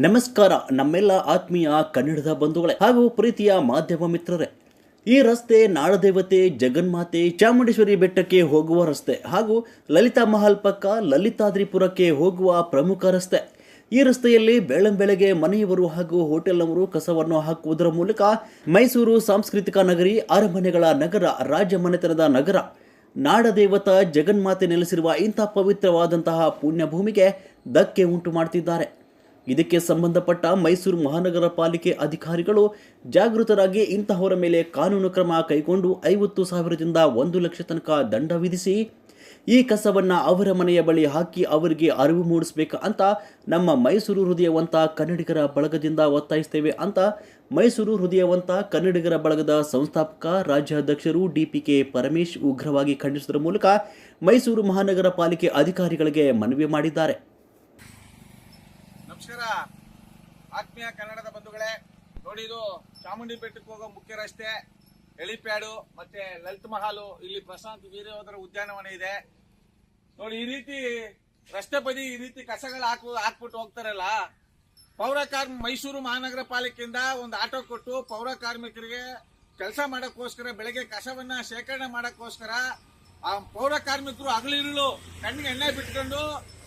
ನಮಸ್ಕಾರ ನಮ್ಮೆಲ್ಲ ಆತ್ಮೀಯ ಕನ್ನಡದ ಬಂಧುಗಳೇ ಹಾಗೂ ಪ್ರೀತಿಯ ಮಾಧ್ಯಮ ಮಿತ್ರರೇ. ಈ ರಸ್ತೆ ನಾಡದೇವತೆ ಜಗನ್ಮಾತೆ ಚಾಮುಂಡೇಶ್ವರಿ ಬೆಟ್ಟಕ್ಕೆ ಹೋಗುವ ರಸ್ತೆ ಹಾಗೂ ಲಲಿತಾ ಮಹಲ್ ಪಕ್ಕ ಲಲಿತಾದ್ರಿಪುರಕ್ಕೆ ಹೋಗುವ ಪ್ರಮುಖ ರಸ್ತೆ. ಈ ರಸ್ತೆಯಲ್ಲಿ ಬೆಳಂಬೆಳಗ್ಗೆ ಮನೆಯವರು ಹಾಗೂ ಹೋಟೆಲ್ನವರು ಕಸವನ್ನು ಹಾಕುವುದರ ಮೂಲಕ ಮೈಸೂರು ಸಾಂಸ್ಕೃತಿಕ ನಗರಿ, ಅರಮನೆಗಳ ನಗರ ರಾಜ ಮನೆತನದ ನಗರ, ನಾಡದೇವತ ಜಗನ್ಮಾತೆ ನೆಲೆಸಿರುವ ಇಂಥ ಪವಿತ್ರವಾದಂತಹ ಪುಣ್ಯಭೂಮಿಗೆ ಧಕ್ಕೆ ಉಂಟು ಮಾಡ್ತಿದ್ದಾರೆ. ಇದಕ್ಕೆ ಸಂಬಂಧಪಟ್ಟ ಮೈಸೂರು ಮಹಾನಗರ ಪಾಲಿಕೆ ಅಧಿಕಾರಿಗಳು ಜಾಗೃತರಾಗಿ ಇಂತಹವರ ಮೇಲೆ ಕಾನೂನು ಕ್ರಮ ಕೈಗೊಂಡು ಐವತ್ತು ಸಾವಿರದಿಂದ ಒಂದು ಲಕ್ಷ ತನಕ ದಂಡ ವಿಧಿಸಿ ಈ ಕಸವನ್ನು ಅವರ ಮನೆಯ ಬಳಿ ಹಾಕಿ ಅವರಿಗೆ ಅರಿವು ಮೂಡಿಸಬೇಕು ಅಂತ ನಮ್ಮ ಮೈಸೂರು ಹೃದಯವಂತ ಕನ್ನಡಿಗರ ಬಳಗದಿಂದ ಒತ್ತಾಯಿಸ್ತೇವೆ ಅಂತ ಮೈಸೂರು ಹೃದಯವಂತ ಕನ್ನಡಿಗರ ಬಳಗದ ಸಂಸ್ಥಾಪಕ, ರಾಜ್ಯಾಧ್ಯಕ್ಷರು ಡಿಪಿಕೆ ಪರಮೇಶ್ ಉಗ್ರವಾಗಿ ಖಂಡಿಸುವುದರ ಮೂಲಕ ಮೈಸೂರು ಮಹಾನಗರ ಪಾಲಿಕೆ ಅಧಿಕಾರಿಗಳಿಗೆ ಮನವಿ ಮಾಡಿದ್ದಾರೆ. ನಮಸ್ಕಾರ. ಆತ್ಮೀಯ ಕನ್ನಡದ ಬಂಧುಗಳೇ, ನೋಡಿ ಇದು ಚಾಮುಂಡಿ ಬೆಟ್ಟಕ್ಕೆ ಹೋಗೋ ಮುಖ್ಯ ರಸ್ತೆ ಹೆಲಿಪ್ಯಾಡು ಮತ್ತೆ ಲಲಿತ್ ಮಹಾಲು, ಇಲ್ಲಿ ಪ್ರಶಾಂತ್ ವೀರ್ಯೋಧರ ಉದ್ಯಾನವನ ಇದೆ. ನೋಡಿ, ಈ ರೀತಿ ರಸ್ತೆ ಬದಿ ಈ ರೀತಿ ಕಸಗಳು ಹಾಕು ಹಾಕ್ಬಿಟ್ಟು ಹೋಗ್ತಾರಲ್ಲ, ಪೌರ ಕಾರ್ಮಿಕ ಮೈಸೂರು ಮಹಾನಗರ ಪಾಲಿಕೆಯಿಂದ ಒಂದು ಆಟೋ ಕೊಟ್ಟು ಪೌರ ಕಾರ್ಮಿಕರಿಗೆ ಕೆಲಸ ಮಾಡೋಕ್ಕೋಸ್ಕರ, ಬೆಳಗ್ಗೆ ಕಸವನ್ನ ಶೇಖರಣೆ ಮಾಡಕ್ಕೋಸ್ಕರ ಆ ಪೌರ ಕಾರ್ಮಿಕರು ಹಗಲಿರುಳು ಕಣ್ಣಿಗೆ ಎಣ್ಣೆ ಬಿಟ್ಕೊಂಡು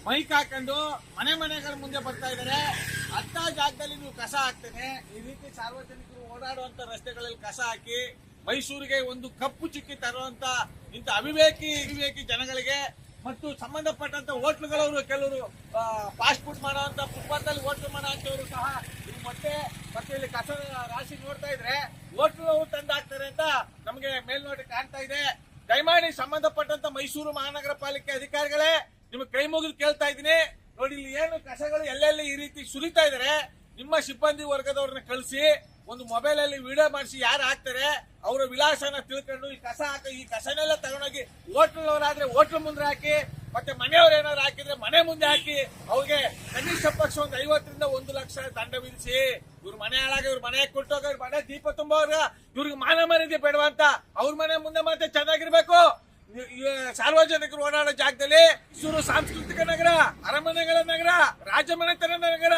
ಮೈಕ್ ಹಾಕೊಂಡು ಮನೆ ಮನೆಗಳ ಮುಂದೆ ಬರ್ತಾ ಇದ್ದಾರೆ. ಅಂತ ಜಾಗದಲ್ಲಿ ನೀವು ಕಸ ಹಾಕ್ತೇನೆ. ಈ ರೀತಿ ಸಾರ್ವಜನಿಕರು ಓಡಾಡುವಂತ ರಸ್ತೆಗಳಲ್ಲಿ ಕಸ ಹಾಕಿ ಮೈಸೂರಿಗೆ ಒಂದು ಕಪ್ಪು ಚುಕ್ಕಿ ತರುವಂತ ಇಂಥ ಅವಿವೇಕಿ ವಿವೇಕಿ ಜನಗಳಿಗೆ ಮತ್ತು ಸಂಬಂಧಪಟ್ಟಂತ ಹೋಟ್ಲುಗಳವರು, ಕೆಲವರು ಫಾಸ್ಟ್ ಫುಡ್ ಮಾಡುವಂತ ಫುಟ್ಪಾತ್ ಅಲ್ಲಿ ಹೋಟ್ಲು ಮಾಡುವಂತವರು ಸಹ ಈ ಮೊಟ್ಟೆ ಮತ್ತೆ ಇಲ್ಲಿ ಕಸ ರಾಶಿ ನೋಡ್ತಾ ಇದ್ರೆ ಹೋಟ್ಲು ತಂದಾಗ್ತಾರೆ ಅಂತ ನಮಗೆ ಮೇಲ್ನೋಟ ಕಾಣ್ತಾ ಇದೆ. ದಯಮಾಡಿ ಸಂಬಂಧಪಟ್ಟಂತ ಮೈಸೂರು ಮಹಾನಗರ ಪಾಲಿಕೆ ಅಧಿಕಾರಿಗಳೇ, ನಿಮ್ಗೆ ಕೈ ಮುಗಿದು ಕೇಳ್ತಾ ಇದ್ದೀನಿ. ನೋಡಿ, ಇಲ್ಲಿ ಏನು ಕಸಗಳು ಎಲ್ಲೆಲ್ಲಿ ಈ ರೀತಿ ಸುರಿತಾ ಇದಾರೆ, ನಿಮ್ಮ ಸಿಬ್ಬಂದಿ ವರ್ಗದವ್ರನ್ನ ಕಳಿಸಿ, ಒಂದು ಮೊಬೈಲ್ ಅಲ್ಲಿ ವಿಡಿಯೋ ಮಾಡಿಸಿ ಯಾರು ಹಾಕ್ತಾರೆ, ಅವರ ವಿಳಾಸನ ತಿಳ್ಕೊಂಡು ಈ ಕಸ ಹಾಕ, ಈ ಕಸನೆಲ್ಲ ತಗೊಂಡೋಗಿ ಹೋಟ್ಲವರಾದ್ರೆ ಹೋಟ್ಲ್ ಮುಂದೆ ಹಾಕಿ, ಮತ್ತೆ ಮನೆಯವ್ರು ಏನಾದ್ರು ಹಾಕಿದ್ರೆ ಮನೆ ಮುಂದೆ ಹಾಕಿ, ಅವ್ರಿಗೆ ಕನಿಷ್ಠ ಪಕ್ಷ ಒಂದ್ ಐವತ್ತರಿಂದ ಒಂದು ಲಕ್ಷ ದಂಡ ವಿಧಿಸಿ ಇವ್ರ ಮನೆ ಹಾಳಾಗ ಇವ್ರ ಮನೆ ಕೊಟ್ಟೋಗ ಇವ್ರ ಮನೆ ದೀಪ ತುಂಬೋರ್ಗ ಇವ್ರಿಗೆ ಮಾನ ಮರ್ಯಾದೆ ಬೇಡವಾ ಅಂತ ಅವ್ರ ಮನೆ ಮುಂದೆ ಮತ್ತೆ ಚೆನ್ನಾಗಿರ್ಬೇಕು. ಸಾರ್ವಜನಿಕರು ಓಡಾಡೋ ಜಾಗದಲ್ಲಿ ಮೈಸೂರು ಸಾಂಸ್ಕೃತಿಕ ನಗರ, ಅರಮನೆಗಳ ನಗರ, ರಾಜಮನೆತನ ನಗರ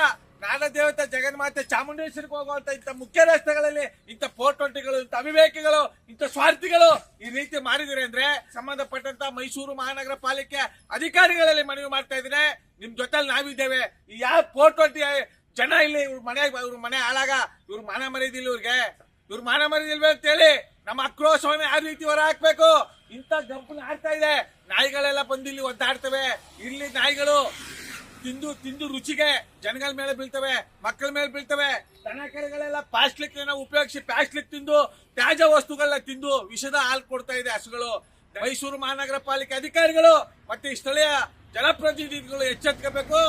ದೇವತೆ ಜಗನ್ಮಾತೆ ಚಾಮುಂಡೇಶ್ವರಿಗೆ ಹೋಗುವಂತ ಇಂಥ ಮುಖ್ಯ ರಸ್ತೆಗಳಲ್ಲಿ ಇಂಥ ಪೋರ್ಟೊಂಟಿಗಳು, ಇಂಥ ಅವಿವೇಕಿಗಳು, ಇಂಥ ಸ್ವಾರ್ಥಿಗಳು ಈ ರೀತಿ ಮಾಡಿದಿರಿ ಅಂದ್ರೆ ಸಂಬಂಧಪಟ್ಟಂತ ಮೈಸೂರು ಮಹಾನಗರ ಪಾಲಿಕೆ ಅಧಿಕಾರಿಗಳಲ್ಲಿ ಮನವಿ ಮಾಡ್ತಾ ಇದ್ದೀನಿ ನಿಮ್ ಜೊತೆಲಿ ನಾವಿದ್ದೇವೆ. ಈ ಯಾವ ಪೋರ್ಟೊಂಟಿ ಜನ ಇಲ್ಲಿ ಇವ್ರ ಮನೆ ಇವ್ರ ಮನೆ ಹಾಳಾಗ, ಇವ್ರ ಮಾನ ಮರ್ಯಾದಿಲ್ಲ ಇವ್ರಿಗೆ. ಇವ್ರ ಮಾನ ಮರ್ಯಾದಿಲ್ವೇ ಅಂತ ಹೇಳಿ ನಮ್ಮ ಆಕ್ರೋಶವನ್ನ ಯಾವ ರೀತಿ ಹೊರ ಹಾಕ್ಬೇಕು. ಇಂಥ ಗಂಪನ ಆಡ್ತಾ ಇದೆ. ನಾಯಿಗಳೆಲ್ಲ ಬಂದು ಇಲ್ಲಿ ಒದ್ದಾಡ್ತವೆ. ಇಲ್ಲಿ ನಾಯಿಗಳು ತಿಂದು ತಿಂದು ರುಚಿಗೆ ಜನಗಳ ಮೇಲೆ ಬೀಳ್ತವೆ, ಮಕ್ಕಳ ಮೇಲೆ ಬೀಳ್ತವೆ. ದನ ಕೆರೆಗಳೆಲ್ಲ ಪ್ಲಾಸ್ಟಿಕ್ ಉಪಯೋಗಿಸಿ ಪ್ಲಾಸ್ಟಿಕ್ ತಿಂದು, ತ್ಯಾಜ್ಯ ವಸ್ತುಗಳನ್ನ ತಿಂದು ವಿಷದ ಹಾಲು ಕೊಡ್ತಾ ಇದೆ ಹಸುಗಳು. ಮೈಸೂರು ಮಹಾನಗರ ಪಾಲಿಕೆ ಅಧಿಕಾರಿಗಳು ಮತ್ತೆ ಸ್ಥಳೀಯ ಜನಪ್ರತಿನಿಧಿಗಳು ಎಚ್ಚೆತ್ಕೋಬೇಕು.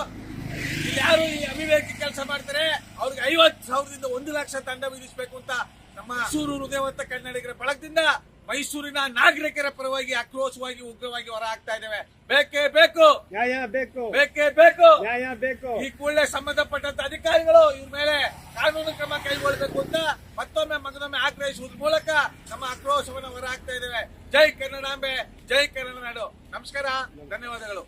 ಇಲ್ಲಿ ಯಾರು ಈ ಅವಿವೇಕಿ ಕೆಲಸ ಮಾಡ್ತಾರೆ, ಅವ್ರಿಗೆ ಐವತ್ತು ಸಾವಿರದಿಂದ ಒಂದು ಲಕ್ಷ ದಂಡ ವಿಧಿಸಬೇಕು ಅಂತ ನಮ್ಮ ಮೈಸೂರು ಹೃದಯವಂತ ಕನ್ನಡಿಗರ ಬಳಗದಿಂದ ಮೈಸೂರಿನ ನಾಗರಿಕರ ಪರವಾಗಿ ಆಕ್ರೋಶವಾಗಿ ಉಗ್ರವಾಗಿ ಹೊರ ಹಾಕ್ತಾ ಇದ್ದೇವೆ. ಬೇಕೇ ಬೇಕು. ನ್ಯಾಯ ಬೇಕು. ಬೇಕೇ ಬೇಕು. ನ್ಯಾಯ ಬೇಕು. ಈ ಕೂಡಲೇ ಸಂಬಂಧಪಟ್ಟಂತ ಅಧಿಕಾರಿಗಳು ಇವ್ರ ಮೇಲೆ ಕಾನೂನು ಕ್ರಮ ಕೈಗೊಳ್ಳಬೇಕು ಅಂತ ಮತ್ತೊಮ್ಮೆ ಮಗದೊಮ್ಮೆ ಆಗ್ರಹಿಸುವುದ್ರ ಮೂಲಕ ನಮ್ಮ ಆಕ್ರೋಶವನ್ನು ಹೊರ ಹಾಕ್ತಾ ಇದ್ದೇವೆ. ಜೈ ಕನ್ನಡಾಂಬೆ ಜೈ ಕನ್ನಡ ನಾಡು. ನಮಸ್ಕಾರ ಧನ್ಯವಾದಗಳು.